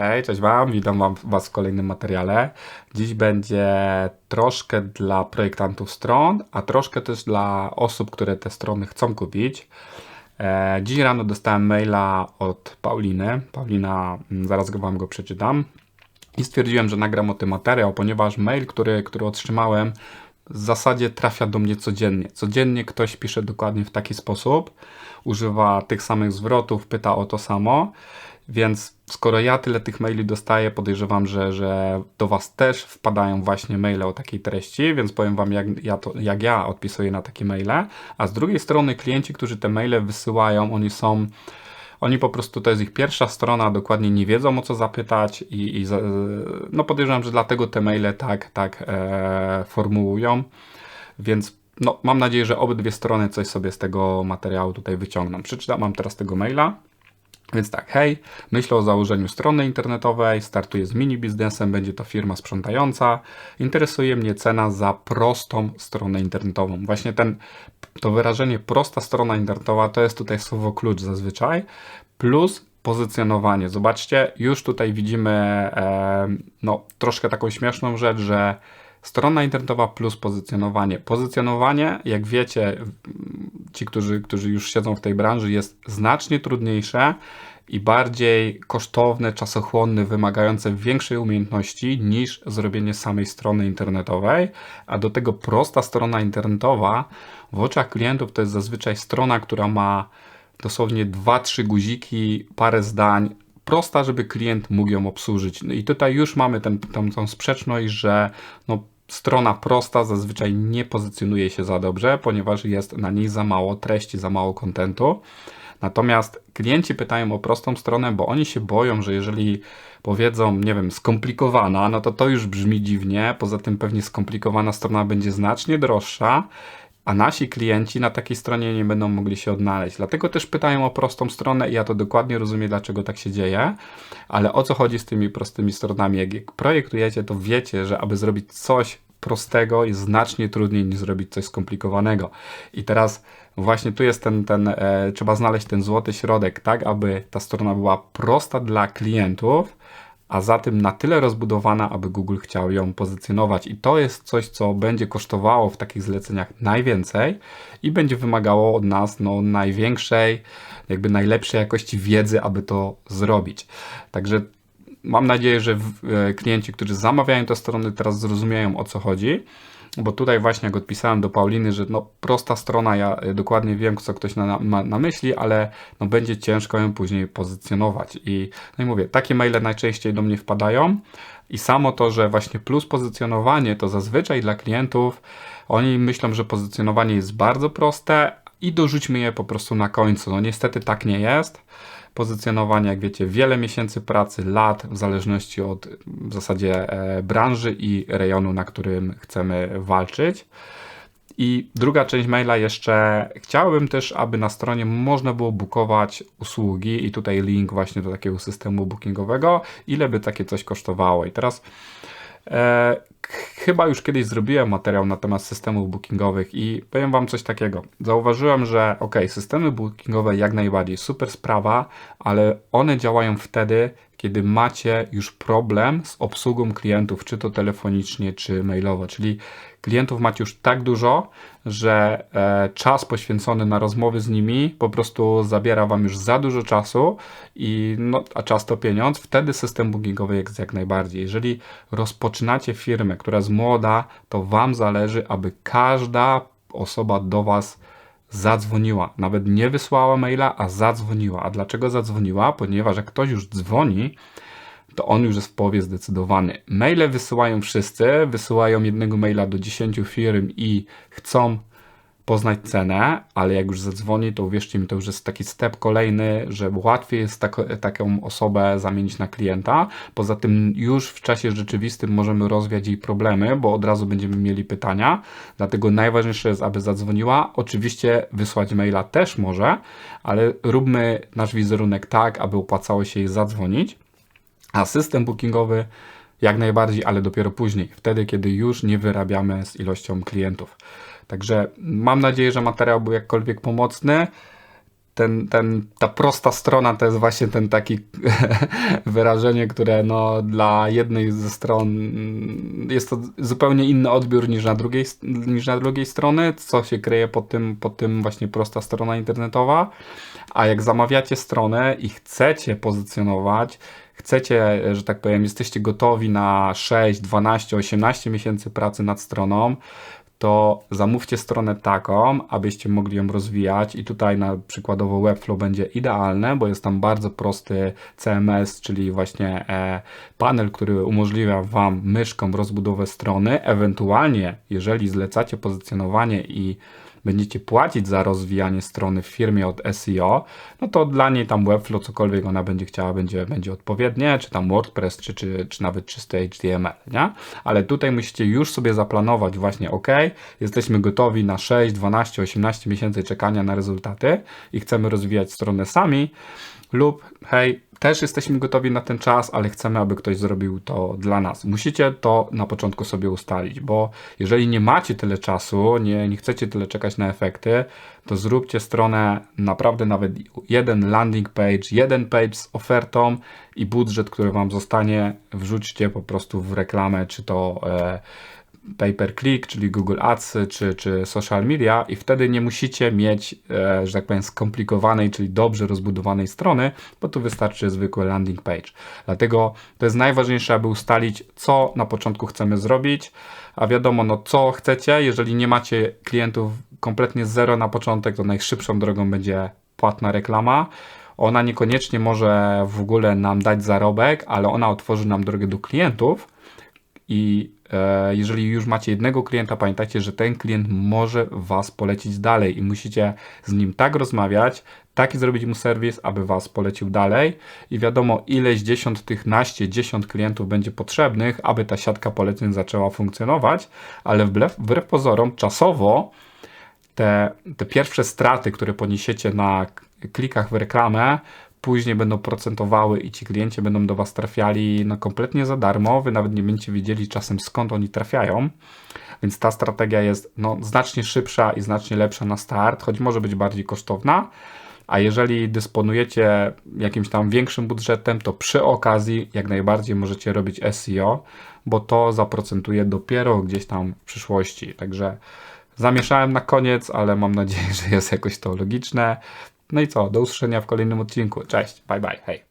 Hej, cześć Wam, witam wam, Was w kolejnym materiale. Dziś będzie troszkę dla projektantów stron, a troszkę też dla osób, które te strony chcą kupić. E, dziś rano dostałem maila od Pauliny. Paulina, mm, zaraz Wam go przeczytam. I stwierdziłem, że nagram o tym materiał, ponieważ mail, który, który otrzymałem, w zasadzie trafia do mnie codziennie. Codziennie ktoś pisze dokładnie w taki sposób, używa tych samych zwrotów, pyta o to samo. Więc skoro ja tyle tych maili dostaję, podejrzewam, że, że do Was też wpadają właśnie maile o takiej treści, więc powiem Wam, jak ja, to, jak ja odpisuję na takie maile. A z drugiej strony, klienci, którzy te maile wysyłają, oni są. Oni po prostu, to jest ich pierwsza strona, dokładnie nie wiedzą o co zapytać i, i no podejrzewam, że dlatego te maile tak, tak e, formułują, więc no, mam nadzieję, że obydwie strony coś sobie z tego materiału tutaj wyciągną. Przeczytam mam teraz tego maila. Więc tak, hej, myślę o założeniu strony internetowej, startuję z mini biznesem, będzie to firma sprzątająca. Interesuje mnie cena za prostą stronę internetową. Właśnie ten, to wyrażenie prosta strona internetowa to jest tutaj słowo klucz zazwyczaj, plus pozycjonowanie. Zobaczcie, już tutaj widzimy e, no, troszkę taką śmieszną rzecz, że strona internetowa plus pozycjonowanie. Pozycjonowanie, jak wiecie, ci, którzy, którzy już siedzą w tej branży, jest znacznie trudniejsze i bardziej kosztowne, czasochłonne, wymagające większej umiejętności niż zrobienie samej strony internetowej, a do tego prosta strona internetowa w oczach klientów to jest zazwyczaj strona, która ma dosłownie 2-3 guziki, parę zdań, prosta, żeby klient mógł ją obsłużyć. No i tutaj już mamy tą sprzeczność, że no, strona prosta zazwyczaj nie pozycjonuje się za dobrze, ponieważ jest na niej za mało treści, za mało kontentu. Natomiast klienci pytają o prostą stronę, bo oni się boją, że jeżeli powiedzą, nie wiem, skomplikowana, no to to już brzmi dziwnie. Poza tym pewnie skomplikowana strona będzie znacznie droższa, a nasi klienci na takiej stronie nie będą mogli się odnaleźć. Dlatego też pytają o prostą stronę i ja to dokładnie rozumiem, dlaczego tak się dzieje, ale o co chodzi z tymi prostymi stronami? Jak projektujecie, to wiecie, że aby zrobić coś prostego jest znacznie trudniej niż zrobić coś skomplikowanego. I teraz właśnie tu jest ten, ten e, trzeba znaleźć ten złoty środek, tak aby ta strona była prosta dla klientów, a za tym na tyle rozbudowana, aby Google chciał ją pozycjonować. I to jest coś, co będzie kosztowało w takich zleceniach najwięcej i będzie wymagało od nas no, największej, jakby najlepszej jakości wiedzy, aby to zrobić. Także mam nadzieję, że e, klienci, którzy zamawiają te strony, teraz zrozumieją o co chodzi. Bo tutaj właśnie jak odpisałem do Pauliny, że no prosta strona, ja e, dokładnie wiem, co ktoś ma na, na, myśli, ale no będzie ciężko ją później pozycjonować. I, no i mówię, takie maile najczęściej do mnie wpadają i samo to, że właśnie plus pozycjonowanie, to zazwyczaj dla klientów, oni myślą, że pozycjonowanie jest bardzo proste i dorzućmy je po prostu na końcu. No niestety tak nie jest pozycjonowanie, jak wiecie, wiele miesięcy pracy, lat, w zależności od w zasadzie e, branży i rejonu, na którym chcemy walczyć. I druga część maila jeszcze chciałbym też, aby na stronie można było bukować usługi i tutaj link właśnie do takiego systemu bookingowego, ile by takie coś kosztowało. I teraz chyba już kiedyś zrobiłem materiał na temat systemów bookingowych i powiem Wam coś takiego. Zauważyłem, że ok, systemy bookingowe jak najbardziej super sprawa, ale one działają wtedy, kiedy macie już problem z obsługą klientów, czy to telefonicznie, czy mailowo. Czyli klientów macie już tak dużo, że e, czas poświęcony na rozmowy z nimi po prostu zabiera Wam już za dużo czasu, i, no, a czas to pieniądz. Wtedy system bookingowy jest jak najbardziej. Jeżeli rozpoczynacie firmę, która jest młoda, to Wam zależy, aby każda osoba do Was zadzwoniła. Nawet nie wysłała maila, a zadzwoniła. A dlaczego zadzwoniła? Ponieważ jak ktoś już dzwoni, to on już jest w połowie zdecydowany. Maile wysyłają wszyscy, wysyłają jednego maila do 10 firm i chcą poznać cenę, ale jak już zadzwoni, to uwierzcie mi, to już jest taki step kolejny, że łatwiej jest tak, taką osobę zamienić na klienta. Poza tym już w czasie rzeczywistym możemy rozwiać jej problemy, bo od razu będziemy mieli pytania. Dlatego najważniejsze jest, aby zadzwoniła. Oczywiście wysłać maila też może, ale róbmy nasz wizerunek tak, aby opłacało się jej zadzwonić. A system bookingowy jak najbardziej, ale dopiero później, wtedy, kiedy już nie wyrabiamy z ilością klientów. Także mam nadzieję, że materiał był jakkolwiek pomocny. ten, ten, ta prosta strona to jest właśnie ten taki wyrażenie, które no, dla jednej ze stron mm, jest to zupełnie inny odbiór niż na drugiej, niż na drugiej strony, co się kryje pod tym, pod tym właśnie prosta strona internetowa. A jak zamawiacie stronę i chcecie pozycjonować, chcecie, że tak powiem, jesteście gotowi na 6, 12, 18 miesięcy pracy nad stroną, to zamówcie stronę taką, abyście mogli ją rozwijać i tutaj na przykładowo Webflow będzie idealne, bo jest tam bardzo prosty CMS, czyli właśnie e, panel, który umożliwia Wam myszką rozbudowę strony. Ewentualnie, jeżeli zlecacie pozycjonowanie i będziecie płacić za rozwijanie strony w firmie od SEO, no to dla niej tam Webflow, cokolwiek ona będzie chciała, będzie, będzie odpowiednie, czy tam WordPress, czy, czy, czy nawet czysty HTML, nie? Ale tutaj musicie już sobie zaplanować właśnie, ok, jesteśmy gotowi na 6, 12, 18 miesięcy czekania na rezultaty i chcemy rozwijać stronę sami, lub hej, też jesteśmy gotowi na ten czas, ale chcemy, aby ktoś zrobił to dla nas. Musicie to na początku sobie ustalić, bo jeżeli nie macie tyle czasu, nie, nie chcecie tyle czekać na efekty, to zróbcie stronę naprawdę nawet jeden landing page, jeden page z ofertą i budżet, który Wam zostanie, wrzućcie po prostu w reklamę, czy to. Pay per click, czyli Google Ads, czy, czy social media, i wtedy nie musicie mieć, e, że tak powiem, skomplikowanej, czyli dobrze rozbudowanej strony, bo tu wystarczy zwykły landing page. Dlatego to jest najważniejsze, aby ustalić, co na początku chcemy zrobić, a wiadomo, no co chcecie, jeżeli nie macie klientów kompletnie zero na początek, to najszybszą drogą będzie płatna reklama. Ona niekoniecznie może w ogóle nam dać zarobek, ale ona otworzy nam drogę do klientów i e, jeżeli już macie jednego klienta, pamiętajcie, że ten klient może Was polecić dalej i musicie z nim tak rozmawiać, taki zrobić mu serwis, aby Was polecił dalej. I wiadomo, ileś dziesiąt, tych naście, dziesiąt klientów będzie potrzebnych, aby ta siatka poleceń zaczęła funkcjonować, ale wbrew, wbrew pozorom, czasowo te, te pierwsze straty, które poniesiecie na klikach w reklamę, później będą procentowały i ci klienci będą do Was trafiali no, kompletnie za darmo. Wy nawet nie będziecie wiedzieli czasem skąd oni trafiają. Więc ta strategia jest no, znacznie szybsza i znacznie lepsza na start, choć może być bardziej kosztowna. A jeżeli dysponujecie jakimś tam większym budżetem, to przy okazji jak najbardziej możecie robić SEO, bo to zaprocentuje dopiero gdzieś tam w przyszłości. Także zamieszałem na koniec, ale mam nadzieję, że jest jakoś to logiczne. No i co, do usłyszenia w kolejnym odcinku. Cześć, bye bye, hej.